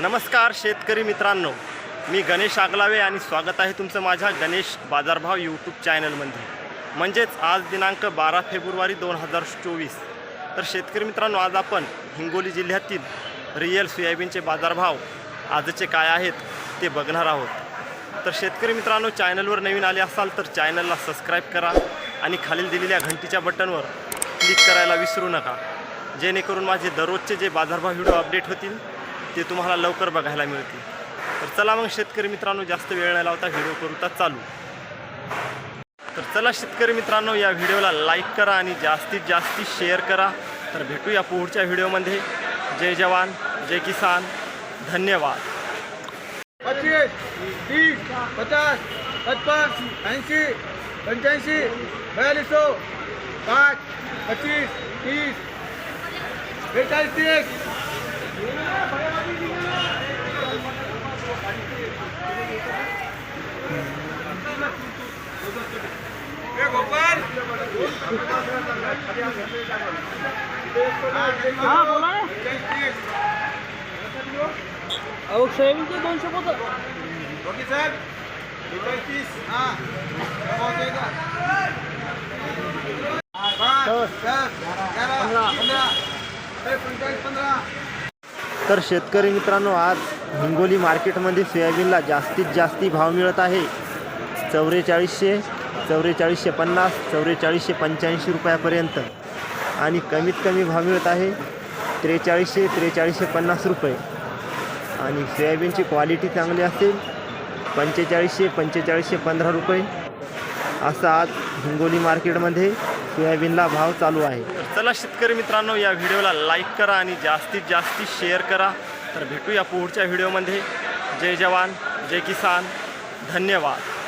नमस्कार शेतकरी मित्रांनो. मी गणेश आगलावे आणि स्वागत आहे तुमचं माझ्या गणेश बाजारभाव यूट्यूब चॅनलमध्ये. म्हणजेच आज दिनांक बारा फेब्रुवारी दोन हजार चोवीस. तर शेतकरी मित्रांनो आज आपण हिंगोली जिल्ह्यातील रिअल सोयाबीनचे बाजारभाव आजचे काय आहेत ते बघणार आहोत. तर शेतकरी मित्रांनो चॅनलवर नवीन आले असाल तर चॅनलला सबस्क्राईब करा आणि खालील दिलेल्या घंटीच्या बटनवर क्लिक करायला विसरू नका. जेणेकरून माझे दररोजचे जे बाजारभाव व्हिडिओ अपडेट होतील ते तुम्हाला लवकर बघायला मिळतील. तर चला मग शेतकरी मित्रांनो जास्त वेळ न लावता व्हिडिओ करूता चालू. तर चला शेतकरी मित्रांनो या व्हिडिओला लाईक करा आणि जास्तीत जास्त शेअर करा. तर भेटूया पुढच्या व्हिडिओमध्ये. जय जवान जय किसान. धन्यवाद. पच्चीस तीस पचास पचपन ऐंशी पंच्याऐंशी बयालीसो पाच पच्चीस तीस बेचाळीस तीस. हा बोला अहो सोयाबीनचे दोनशे पोतं. ओके साहेब. हां. तर शेतकरी मित्रांनो आज हिंगोली मार्केटमध्ये सोयाबीनला जास्तीत जास्ती भाव मिळत आहे. चौवेचाळीसशे चौवेचाळीसशे पन्नास चौवेचाळीसशे पंच्याऐंशी रुपयापर्यंत. आणि कमीत कमी भाव मिळत आहे त्रेचाळीसशे त्रेचाळीसशे पन्नास रुपये. आणि सोयाबीनची क्वालिटी चांगली असेल पंचेचाळीसशे पंचेचाळीसशे पंधरा रुपये. असा आज हिंगोली मार्केटमध्ये सोयाबीनला भाव चालू आहे. तर चला शेतकरी मित्रांनो या व्हिडिओला लाईक करा आणि जास्तीत जास्त शेअर करा. तर भेटूया पुढच्या व्हिडिओमध्ये. जय जवान जय किसान. धन्यवाद.